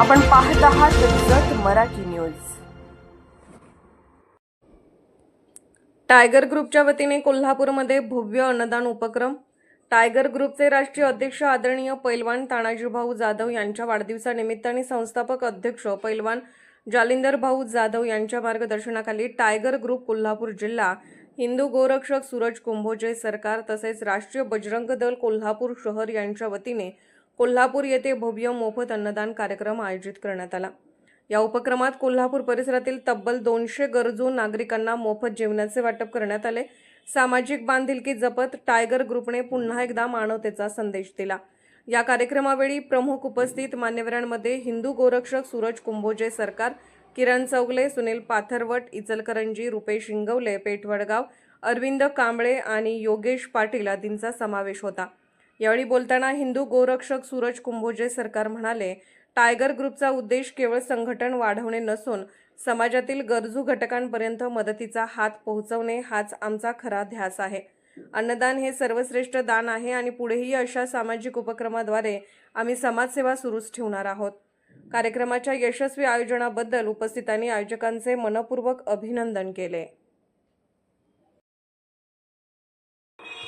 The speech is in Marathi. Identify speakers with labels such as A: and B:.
A: आपण पाहत आहात जत मराठी न्यूज. टायगर ग्रुपच्या वतीने कोल्हापूरमध्ये भव्य अन्नदान उपक्रम. टायगर ग्रुपचे राष्ट्रीय अध्यक्ष आदरणीय पैलवान तानाजीभाऊ जाधव यांच्या वाढदिवसानिमित्त आणि संस्थापक अध्यक्ष पैलवान जालिंदर भाऊ जाधव यांच्या मार्गदर्शनाखाली टायगर ग्रुप कोल्हापूर जिल्हा हिंदू गोरक्षक सूरज कुंभोजे सरकार तसेच राष्ट्रीय बजरंग दल कोल्हापूर शहर यांच्या वतीने कोल्हापूर येथे भव्य मोफत अन्नदान कार्यक्रम आयोजित करण्यात आला. या उपक्रमात कोल्हापूर परिसरातील तब्बल दोनशे गरजू नागरिकांना मोफत जेवणाचे वाटप करण्यात आले. सामाजिक बांधिलकी जपत टायगर ग्रुपने पुन्हा एकदा मानवतेचा संदेश दिला. या कार्यक्रमावेळी प्रमुख उपस्थित मान्यवरांमध्ये हिंदू गोरक्षक सूरज कुंभोजे सरकार किरण चौगले सुनील पाथरवट इचलकरंजी रुपेश इंगवले पेठवडगाव अरविंद कांबळे आणि योगेश पाटील आदींचा समावेश होता. यावेळी बोलताना हिंदू गोरक्षक सूरज कुंभोजे सरकार म्हणाले टायगर ग्रुपचा उद्देश केवळ संघटन वाढवणे नसून समाजातील गरजू घटकांपर्यंत मदतीचा हात पोहोचवणे हाच आमचा खरा ध्यास आहे. अन्नदान हे सर्वश्रेष्ठ दान आहे आणि पुढेही अशा सामाजिक उपक्रमाद्वारे आम्ही समाजसेवा सुरूच ठेवणार आहोत. कार्यक्रमाच्या यशस्वी आयोजनाबद्दल उपस्थितांनी आयोजकांचे मनपूर्वक अभिनंदन केले.